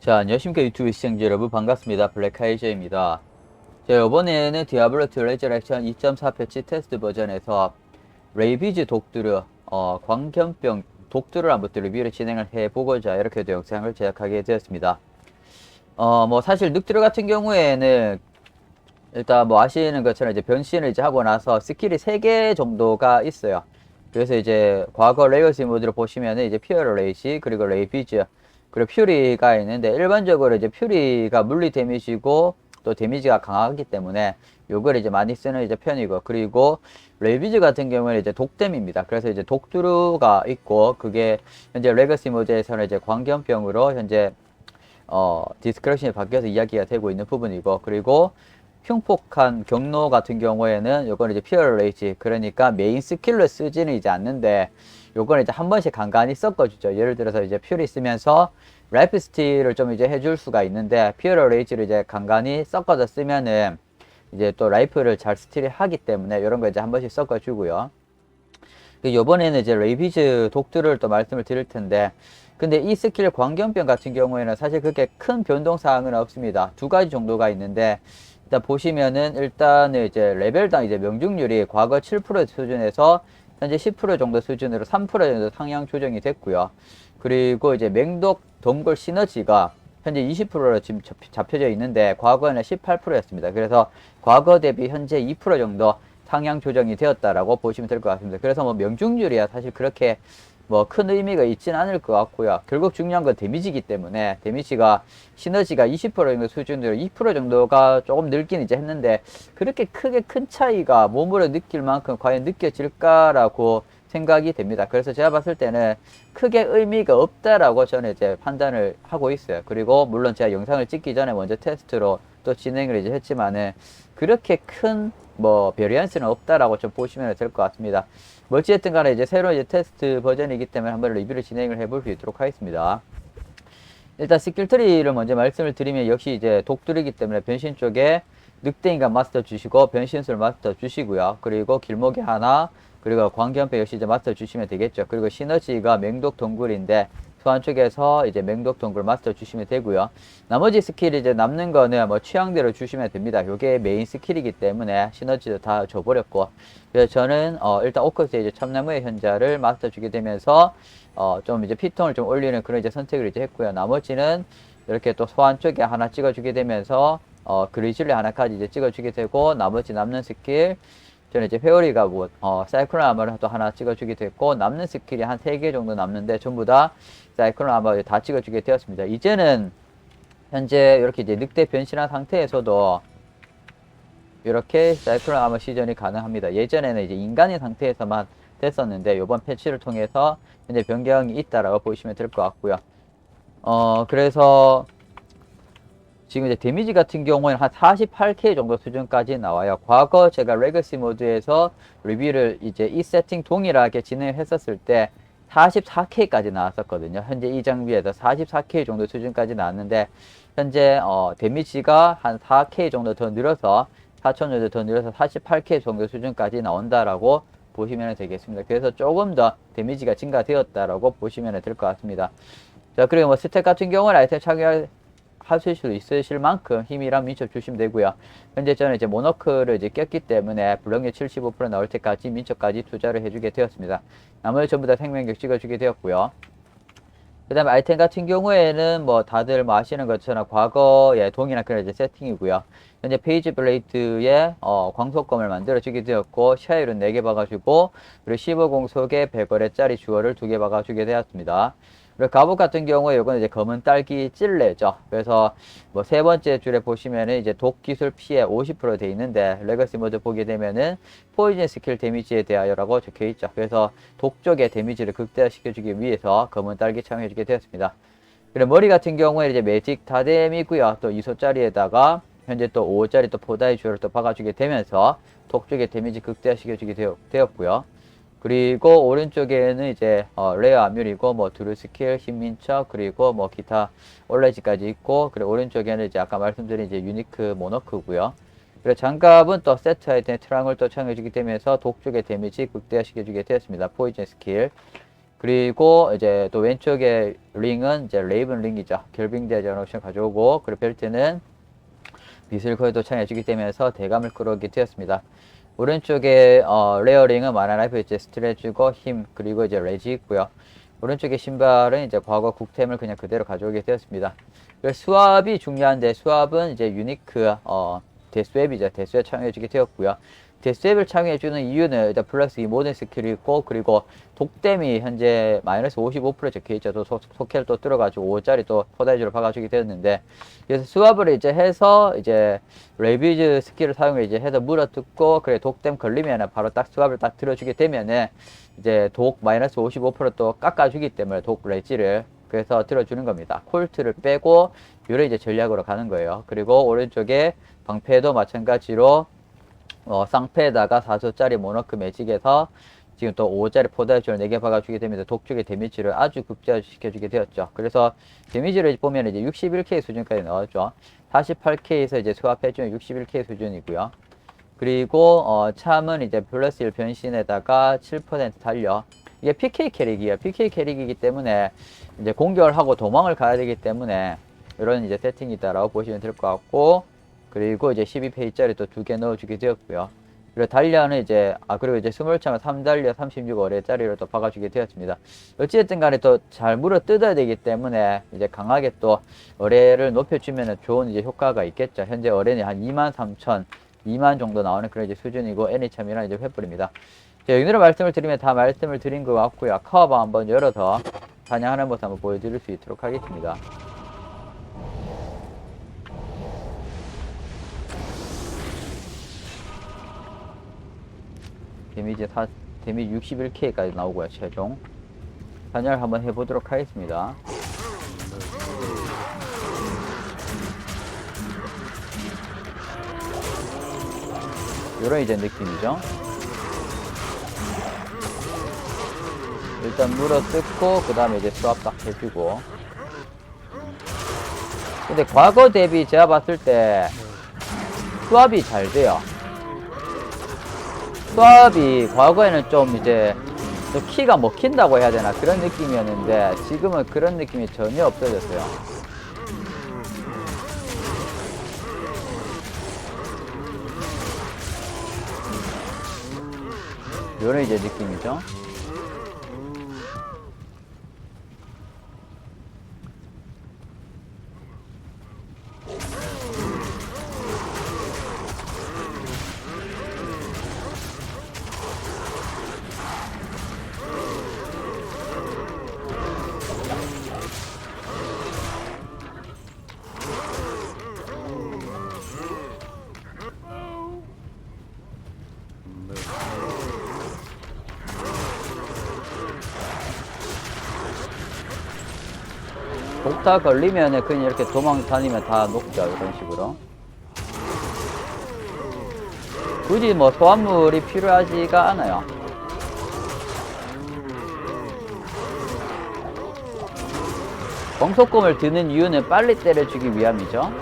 자, 안녕하십니까 유튜브 시청자 여러분 반갑습니다. 블랙하이저입니다. 자, 이번에는 디아블로 2 레저렉션 2.4 패치 테스트 버전에서 레이비즈 독두르 어, 광견병 독두를 또 리뷰를 진행을 해보고자 이렇게 도 영상을 제작하게 되었습니다. 어, 뭐 사실 늑두르 같은 경우에는 일단 뭐 아시는 것처럼 이제 변신을 이제 하고 나서 스킬이 3개 정도가 있어요. 그래서 이제 과거 레이어스 모드를 보시면은 이제 피어러 레이시 그리고 레이비즈 그리고 퓨리가 있는데 일반적으로 이제 퓨리가 물리 데미지고 또 데미지가 강하기 때문에 요걸 이제 많이 쓰는 이제 편이고 그리고 레이비즈 같은 경우는 이제 독뎀입니다. 그래서 이제 독두루가 있고 그게 현재 레거시 모드에서는 이제 광견병으로 현재 어 디스크러션이 바뀌어서 이야기가 되고 있는 부분이고 그리고 흉폭한 경로 같은 경우에는 요건 이제 피어 레이지 그러니까 메인 스킬로 쓰지는 이제 않는데 요건 이제 한 번씩 간간히 섞어주죠. 예를 들어서 이제 퓨리 쓰면서 래프 스틸을 좀 이제 해줄 수가 있는데 피어러 레이지를 이제 간간히 섞어서 쓰면은 이제 또 라이프를 잘 스틸을 하기 때문에 이런 거 이제 한 번씩 섞어주고요. 그 요번에는 이제 레이비즈 독들을 또 말씀을 드릴 텐데 근데 이 스킬 광견병 같은 경우에는 사실 그렇게 큰 변동 사항은 없습니다. 두 가지 정도가 있는데 일단 보시면은 일단은 이제 레벨당 이제 명중률이 과거 7% 수준에서 현재 10% 정도 수준으로 3% 정도 상향 조정이 됐고요. 그리고 이제 맹독 동굴 시너지가 현재 20%로 지금 잡혀져 있는데 과거에는 18%였습니다. 그래서 과거 대비 현재 2% 정도 상향 조정이 되었다라고 보시면 될 것 같습니다. 그래서 뭐 명중률이야 사실 그렇게 뭐 큰 의미가 있지는 않을 것 같고요. 결국 중요한 건 데미지이기 때문에 데미지가 시너지가 20% 정도 수준으로 2% 정도가 조금 늘긴 이제 했는데 그렇게 크게 큰 차이가 몸으로 느낄 만큼 과연 느껴질까라고 생각이 됩니다. 그래서 제가 봤을 때는 크게 의미가 없다라고 저는 이제 판단을 하고 있어요. 그리고 물론 제가 영상을 찍기 전에 먼저 테스트로 또 진행을 이제 했지만은 그렇게 큰 뭐 베리언스는 없다라고 좀 보시면 될 것 같습니다. 뭐 어찌됐든 간에 이제 새로운 이제 테스트 버전이기 때문에 한번 리뷰를 진행을 해볼 수 있도록 하겠습니다. 일단 스킬 트리를 먼저 말씀을 드리면 역시 이제 독들이기 때문에 변신 쪽에 늑대인간 마스터 주시고 변신술 마스터 주시고요. 그리고 길목에 하나 그리고 광견패 역시 이제 마스터 주시면 되겠죠. 그리고 시너지가 맹독 동굴인데 소환 쪽에서 이제 맹독 동굴 마스터 주시면 되고요. 나머지 스킬 이제 남는 거는 뭐 취향대로 주시면 됩니다. 요게 메인 스킬이기 때문에 시너지도 다 줘버렸고 그래서 저는 어 일단 오커스 이제 참나무의 현자를 마스터 주게 되면서 어 좀 이제 피통을 좀 올리는 그런 이제 선택을 이제 했고요. 나머지는 이렇게 또 소환 쪽에 하나 찍어주게 되면서 어 그리즐리 하나까지 이제 찍어주게 되고 나머지 남는 스킬 저는 이제 회오리가 뭐, 어, 사이클론 아머를 또 하나 찍어주게 됐고, 남는 스킬이 한 세 개 정도 남는데, 전부 다 사이클론 아머를 다 찍어주게 되었습니다. 이제는, 현재 이렇게 이제 늑대 변신한 상태에서도, 이렇게 사이클론 아머 시전이 가능합니다. 예전에는 이제 인간의 상태에서만 됐었는데, 이번 패치를 통해서 현재 변경이 있다라고 보시면 될 것 같고요. 어, 그래서, 지금 이제 데미지 같은 경우에는 한 48K 정도 수준까지 나와요. 과거 제가 레거시 모드에서 리뷰를 이제 이 세팅 동일하게 진행했었을 때 44K까지 나왔었거든요. 현재 이 장비에서 44K 정도 수준까지 나왔는데 현재 어, 데미지가 한 4K 정도 더 늘어서 4천 정도 더 늘어서 48K 정도 수준까지 나온다라고 보시면 되겠습니다. 그래서 조금 더 데미지가 증가되었다라고 보시면 될 것 같습니다. 자, 그리고 뭐 스택 같은 경우는 아이템 착용 하실 수 있으실 만큼 힘이랑 민첩 주시면 되고요. 현재 저는 이제 모노크를 이제 꼈기 때문에 불렁률 75% 나올 때까지 민첩까지 투자를 해주게 되었습니다. 나머지 전부 다 생명력 찍어주게 되었고요. 그 다음에 아이템 같은 경우에는 뭐 다들 뭐 아시는 것처럼 과거의 동일한 그런 이제 세팅이고요. 현재 페이지 블레이드에 어, 광속검을 만들어주게 되었고 샤일은 4개 박아주고 그리고 15공속에 100거래짜리 주얼을 2개 박아주게 되었습니다. 그리고 갑옷 같은 경우에 이건 이제 검은 딸기 찔레죠. 그래서 뭐 세 번째 줄에 보시면은 이제 독 기술 피해 50%돼 있는데 레거시 모드 보게 되면은 포이즌 스킬 데미지에 대하여라고 적혀 있죠. 그래서 독 쪽의 데미지를 극대화시켜 주기 위해서 검은 딸기 착용해 주게 되었습니다. 그리고 머리 같은 경우에 이제 매직 다뎀이고요. 또 2소짜리에다가 현재 또 5호짜리 또 포다이 줄을 또 박아주게 되면서 독 쪽의 데미지 극대화시켜 주게 되었고요. 그리고 오른쪽에는 이제 어, 레어 암율이고 뭐 두루 스킬, 힘민첩 그리고 뭐 기타 올레지까지 있고 그리고 오른쪽에는 이제 아까 말씀드린 이제 유니크 모노크고요. 그리고 장갑은 또 세트 아이템 트랑을 또 착용해주게 되면서 독 쪽의 데미지 극대화시켜주게 되었습니다. 포이즌 스킬. 그리고 이제 또 왼쪽에 링은 이제 레이븐 링이죠. 결빙 대전 옵션 가져오고 그리고 벨트는 거의 도착해주기 때문에 대감을 끌어오게 되었습니다. 오른쪽에 어, 레어링은 마나라이프 이제 스트레주고 힘 그리고 이제 레지 있고요. 오른쪽에 신발은 이제 과거 국템을 그냥 그대로 가져오게 되었습니다. 수압이 중요한데 수압은 이제 유니크 어, 데스웹이죠. 데스웹 착용해주게 되었고요. 데스웹을 착용해주는 이유는 일단 플러스 이 모든 스킬이 있고 그리고 독댐이 현재 마이너스 55% 적혀있죠. 또 소- 소켈 또 들어가지고 5짜리 또 포다이즈로 박아주게 되었는데 그래서 수압을 이제 해서 이제 레비즈 스킬을 사용해 이제 해서 물어뜯고 그래 독댐 걸리면은 바로 딱 수압을 딱 들어주게 되면은 이제 독 마이너스 55%또 깎아주기 때문에 독 레지를 그래서 들어주는 겁니다. 콜트를 빼고 요런 이제 전략으로 가는 거예요. 그리고 오른쪽에 방패도 마찬가지로 어, 쌍패에다가 4소짜리 모너크 매직에서 지금 또 5짜리 포다이즈를 4개 박아주게 되면서 독쪽의 데미지를 아주 극대화시켜주게 되었죠. 그래서 데미지를 보면 이제 61K 수준까지 나왔죠. 48K에서 이제 수합해주면 61K 수준이고요. 그리고 어, 참은 이제 플러스 1 변신에다가 7% 달려 이게 PK 캐릭이에요. PK 캐릭이기 때문에 이제 공격을 하고 도망을 가야 되기 때문에 이런 이제 세팅이다라고 보시면 될 것 같고 그리고 이제 12페이지짜리 또 두 개 넣어주게 되었고요. 그리고 달려는 이제 아 그리고 이제 스몰창은 3달려 36어레짜리로 또 박아주게 되었습니다. 어찌됐든 간에 또 잘 물어 뜯어야 되기 때문에 이제 강하게 또 어뢰를 높여주면 좋은 이제 효과가 있겠죠. 현재 어뢰는 한 2만 3천 2만 정도 나오는 그런 이제 수준이고 애니참이랑 이제 횃불입니다. 자, 여기로 말씀을 드리면 다 말씀을 드린 것 같고요. 카와바 한번 열어서 사냥하는 모습 한번 보여드릴 수 있도록 하겠습니다. 데미지 사, 데미지 61K까지 나오고요, 최종. 사냥을 한번 해보도록 하겠습니다. 요런 이제 느낌이죠. 일단 물어 뜯고, 그 다음에 이제 수압 딱 해주고. 근데 과거 대비 제가 봤을 때 수압이 잘 돼요. 수압이 과거에는 좀 이제 좀 키가 먹힌다고 해야 되나 그런 느낌이었는데 지금은 그런 느낌이 전혀 없어졌어요. 요런 이제 느낌이죠. 독타 걸리면은 그냥 이렇게 도망 다니면 다 녹죠 이런 식으로. 굳이 뭐 소환물이 필요하지가 않아요. 광속검을 드는 이유는 빨리 때려주기 위함이죠.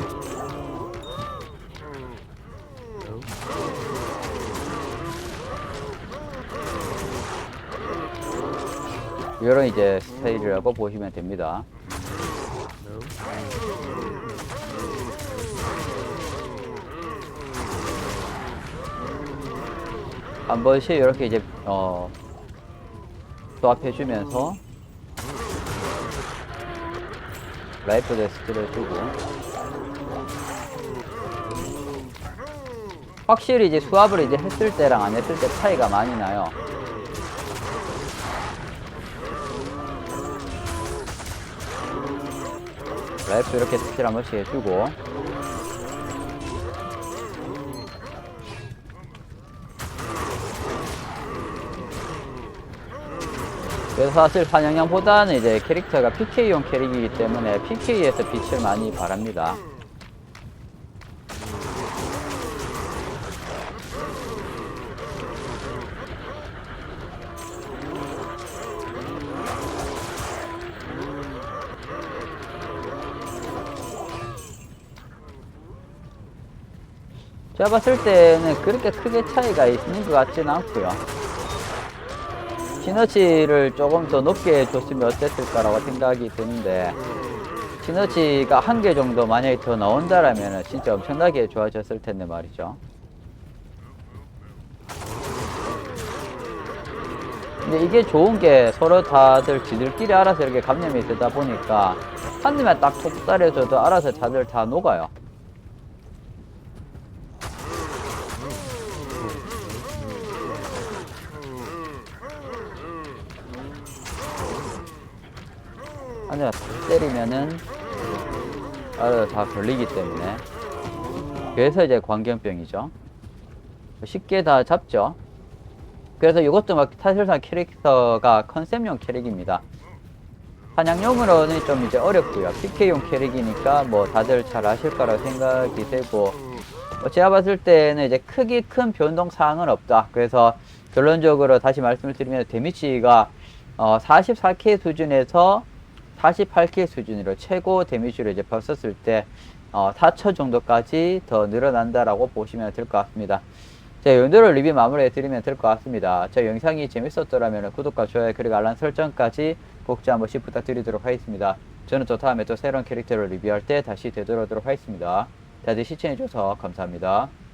이런 이제 스타일이라고 보시면 됩니다 한 번씩 이렇게 이제 어 조합해 주면서 라이프 데스트를 주고 확실히 이제 수압을 이제 했을 때랑 안 했을 때 차이가 많이 나요. 라이프 이렇게 스킬 한 번씩 해주고 그래서 사실 사냥량보다는 이제 캐릭터가 PK용 캐릭이기 때문에 PK에서 빛을 많이 발합니다. 제가 봤을 때는 그렇게 크게 차이가 있는 것 같지는 않고요. 시너지를 조금 더 높게 줬으면 어땠을까라고 생각이 드는데 시너지가 한 개 정도 만약에 더 나온다라면 진짜 엄청나게 좋아졌을 텐데 말이죠. 근데 이게 좋은 게 서로 다들 지들끼리 알아서 이렇게 감염이 되다 보니까 한 대만 딱 톡 따려줘도 알아서 다들 다 녹아요. 탁 때리면은 알아서 다 걸리기 때문에 그래서 이제 광견병이죠. 쉽게 다 잡죠. 그래서 이것도 막 사실상 캐릭터가 컨셉용 캐릭입니다. 사냥용으로는 좀 이제 어렵고요. PK용 캐릭이니까 뭐 다들 잘 아실 거라고 생각이 되고 뭐 제가 봤을 때는 이제 크게 큰 변동 사항은 없다. 그래서 결론적으로 다시 말씀을 드리면 데미지가 어 44K 수준에서 48K 수준으로 최고 데미지를 이제 봤었을 때 어, 4천 정도까지 더 늘어난다라고 보시면 될 것 같습니다. 자, 이 정도로 리뷰 마무리해 드리면 될 것 같습니다. 저 영상이 재밌었더라면 구독과 좋아요 그리고 알람 설정까지 꼭한 번씩 부탁드리도록 하겠습니다. 저는 또 다음에 또 새로운 캐릭터를 리뷰할 때 다시 되돌아오도록 하겠습니다. 다들 시청해주셔서 감사합니다.